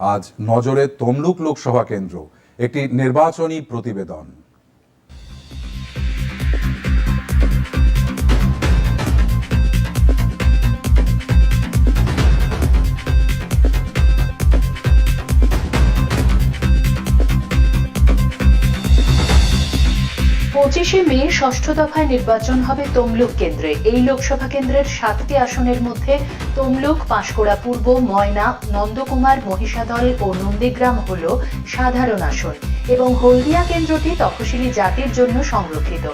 আজ নজরে তমলুক লোকসভা কেন্দ্র একটি নির্বাচনী প্রতিবেদন। পঁচিশে মে ষষ্ঠ দফায় নির্বাচন হবে তমলুক কেন্দ্রে। এই লোকসভা কেন্দ্রের সাতটি আসনের মধ্যে তমলুক, পাঁশকুড়া পূর্ব, ময়না, নন্দকুমার, মহিষাদল ও নন্দীগ্রাম হল সাধারণ আসন এবং হলদিয়া কেন্দ্রটি তফসিলি জাতির জন্য সংরক্ষিত।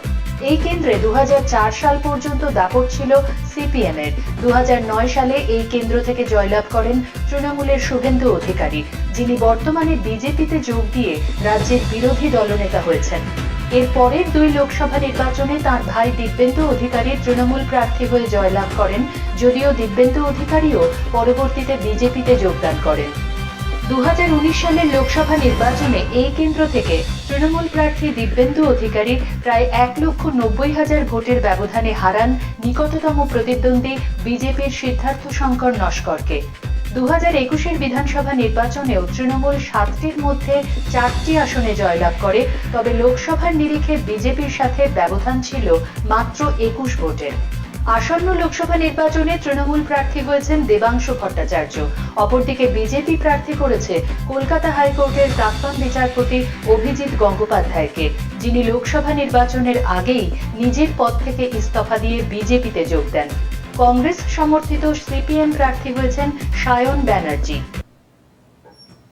এই কেন্দ্রে দু হাজার চার সাল পর্যন্ত দাপট ছিল সিপিএম এর দু হাজার নয় সালে এই কেন্দ্র থেকে জয়লাভ করেন তৃণমূলের শুভেন্দু অধিকারী, যিনি বর্তমানে বিজেপিতে যোগ দিয়ে রাজ্যের বিরোধী দলনেতা হয়েছেন। এর পরের দুই লোকসভা নির্বাচনে তার ভাই দিব্যেন্দু অধিকারী তৃণমূল প্রার্থী হয়ে জয়লাভ করেন, যদিও দিব্যেন্দু অধিকারীও পরবর্তীতে বিজেপিতে যোগদান করেন। দু হাজার উনিশ সালের লোকসভা নির্বাচনে এই কেন্দ্র থেকে তৃণমূল প্রার্থী দিব্যেন্দু অধিকারী প্রায় এক লক্ষ নব্বই হাজার ভোটের ব্যবধানে হারান নিকটতম প্রতিদ্বন্দ্বী বিজেপির সিদ্ধার্থ শঙ্কর নস্করকে। দু হাজার বিধানসভা নির্বাচনেও তৃণমূল সাতটির মধ্যে চারটি আসনে জয়লাভ করে, তবে লোকসভার নিরিখে বিজেপির সাথে ব্যবধান ছিল মাত্র একুশ ভোটের। আসন্ন লোকসভা নির্বাচনে তৃণমূল প্রার্থী হয়েছেন দেবাংশু ভট্টাচার্য। অপরদিকে বিজেপি প্রার্থী করেছে কলকাতা হাইকোর্টের প্রাক্তন বিচারপতি অভিজিৎ গঙ্গোপাধ্যায়কে, যিনি লোকসভা নির্বাচনের আগেই নিজের পদ থেকে ইস্তফা দিয়ে বিজেপিতে যোগ দেন। কংগ্রেস সমর্থিত সিপিএম প্রার্থী হয়েছেন সায়ন ব্যানার্জি।